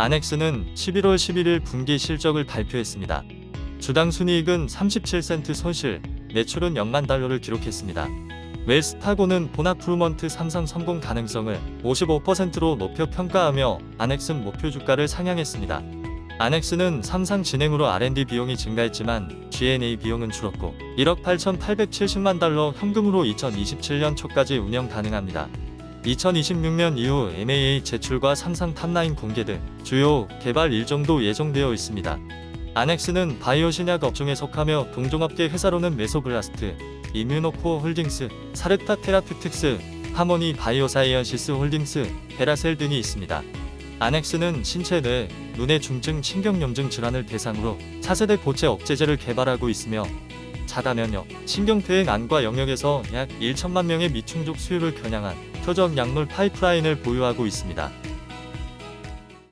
아넥스는 11월 11일 분기 실적을 발표했습니다. 주당 순이익은 37센트 손실, 매출은 0만 달러를 기록했습니다. 웰스파고는 보나프루먼트 삼성 성공 가능성을 55%로 높여 평가하며 아넥슨 목표 주가를 상향했습니다. 아넥스는 삼상 진행으로 R&D 비용이 증가했지만 G&A 비용은 줄었고 1억 8,870만 달러 현금으로 2027년 초까지 운영 가능합니다. 2026년 이후 MAA 제출과 삼상 탑라인 공개 등 주요 개발 일정도 예정되어 있습니다. 아넥스는 바이오 신약 업종에 속하며 동종업계 회사로는 메소블라스트, 이뮤노코 홀딩스, 사르타 테라퓨틱스, 하모니 바이오사이언시스 홀딩스, 베라셀 등이 있습니다. 아넥스는 신체 뇌, 눈의 중증 신경염증 질환을 대상으로 차세대 고체 억제제를 개발하고 있으며 자가면역, 신경퇴행 안과 영역에서 약 1천만 명의 미충족 수요를 겨냥한 표적 약물 파이프라인을 보유하고 있습니다.